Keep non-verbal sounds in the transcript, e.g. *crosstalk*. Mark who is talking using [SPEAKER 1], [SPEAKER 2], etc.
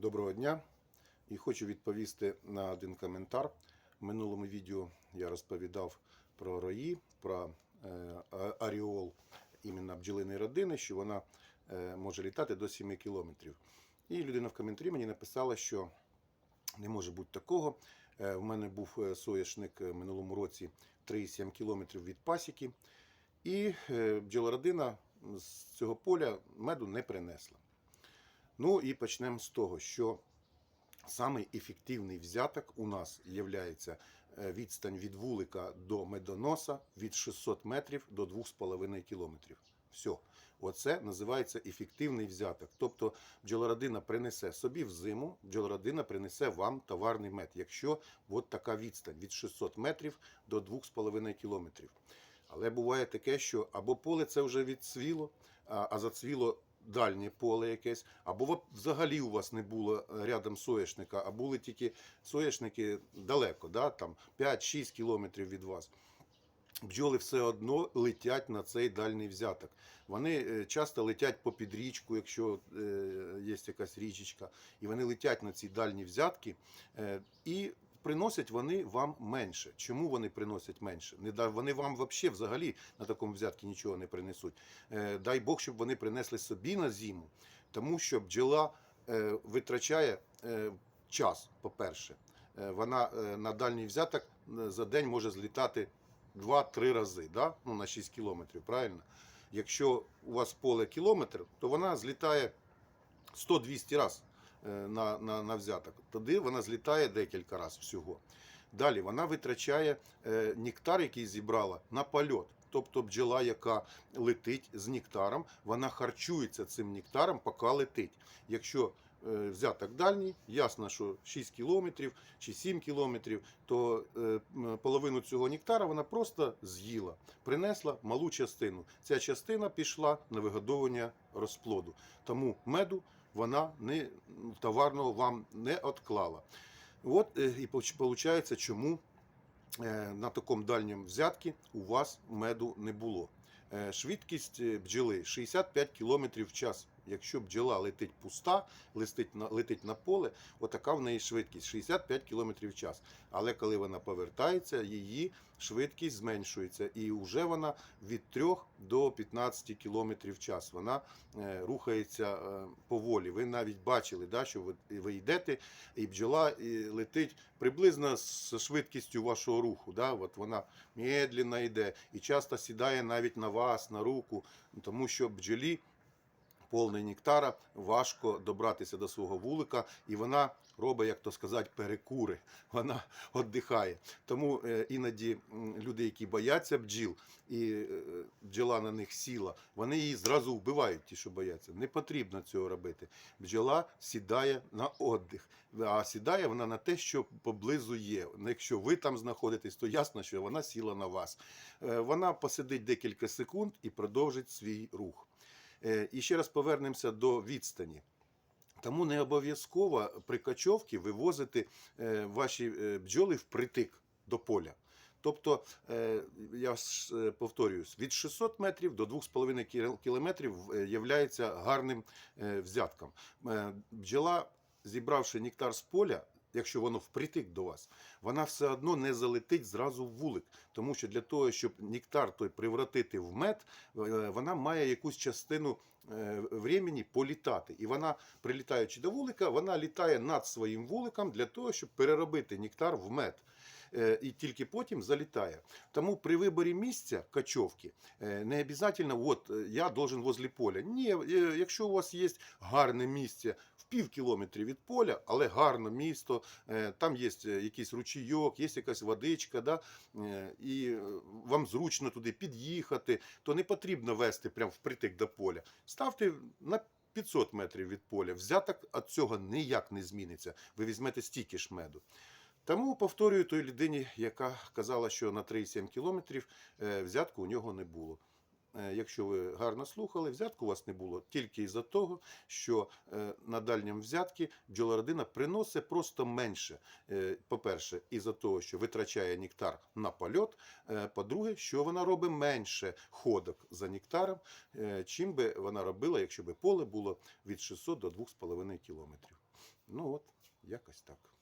[SPEAKER 1] Доброго дня і хочу відповісти на один коментар. В минулому відео я розповідав про рої, про е, аріол іменно бджолиної родини, що вона е, може літати до 7 кілометрів. І людина в коментарі мені написала, що не може бути такого. Е, В мене був соняшник в минулому році 3,7 кілометрів від пасіки, і бджолородина з цього поля меду не принесла. Ну і почнемо з того, що самий ефективний взяток у нас є відстань від вулика до медоноса від 600 метрів до 2,5 кілометрів. Все. Оце називається ефективний взяток. Тобто бджолородина принесе собі в зиму, бджолородина принесе вам товарний мед, якщо от така відстань від 600 метрів до 2,5 кілометрів. Але буває таке, що або поле це вже відцвіло, а зацвіло дальнє поле якесь, або взагалі у вас не було рядом соняшника, а були тільки соняшники далеко, да, там 5-6 кілометрів від вас. Бджоли все одно летять на цей дальній взяток. Вони е, часто летять по підрічку, якщо е, є якась річечка, і вони летять на ці дальні взятки, е, і приносять вони вам менше. Чому вони приносять менше? Не вони вам вообще взагалі на такому взятку нічого не принесуть. Е, Дай Бог, щоб вони принесли собі на зиму, тому що бджола е, витрачає е, час, по-перше. Вона на дальній взяток за день може злітати 2-3 рази, да? ну, на 6 кілометрів, правильно? Якщо у вас поле кілометр, то вона злітає 100-200 разів на, на, на взяток. Тоді вона злітає декілька разів всього. Далі вона витрачає е, нектар, який зібрала, на польот. Тобто бджола, яка летить з нектаром, вона харчується цим нектаром, поки летить. Якщо е, взяток дальній, ясно, що 6 кілометрів чи 7 кілометрів, то е, половину цього нектара вона просто з'їла, принесла малу частину. Ця частина пішла на вигодовування розплоду. Тому меду вона не товарного вам не отклала. От е, і виходить, чому е, на такому дальньому взятці у вас меду не було. Е, Швидкість бджоли 65 км в час. Якщо бджола летить пуста, летить на, летить на поле, отака в неї швидкість 65 км в час. Але коли вона повертається, її швидкість зменшується, і вже вона від 3 до 15 км в час. Вона е, рухається е, поволі. Ви навіть бачили, да, що ви, ви йдете, і бджола і летить приблизно з швидкістю вашого руху. Да? От вона медленно йде і часто сідає навіть на вас, на руку, тому що бджолі повний нектара, важко добратися до свого вулика, і вона робить, як то сказати, перекури. *laughs* Вона віддихає. Тому е, іноді люди, які бояться бджіл, і е, бджола на них сіла, вони її зразу вбивають, ті, що бояться. Не потрібно цього робити. Бджола сідає на віддих, а сідає вона на те, що поблизу є. Якщо ви там знаходитесь, то ясно, що вона сіла на вас. Е, Вона посидить декілька секунд і продовжить свій рух. Е, І ще раз повернемося до відстані. Тому не обов'язково при качовці вивозити е, ваші е, бджоли впритик до поля. Тобто, я повторююсь, від 600 метрів до 2,5 кілометрів є гарним взятком. Бджола, зібравши нектар з поля, якщо воно впритик до вас, вона все одно не залетить зразу в вулик. Тому що для того, щоб нектар той превратити в мед, е, вона має якусь частину е, времени політати. І вона, прилітаючи до вулика, вона літає над своїм вуликом для того, щоб переробити нектар в мед. Е, І тільки потім залітає. Тому при виборі місця качовки не обов'язково, от я должен возле поля. Ні, якщо у вас є гарне місце пів кілометрі від поля, але гарне місто, е, там є е, якийсь ручійок, є якась водичка, да, е, і вам зручно туди під'їхати, то не потрібно вести прямо впритик до поля. Ставте на 500 метрів від поля. Взяток від цього ніяк не зміниться. Ви візьмете стільки ж меду. Тому повторюю той людині, яка казала, що на 3,7 кілометрів взятку у нього не було. Е, Якщо ви гарно слухали, взятку у вас не було тільки із-за того, що е, на дальньому взятки бджолородина приносить просто менше. Е, По-перше, із-за того, що витрачає нектар на польот. По-друге, що вона робить менше ходок за нектаром, чим би вона робила, якщо би поле було від 600 до 2,5 кілометрів. Ну от, якось так.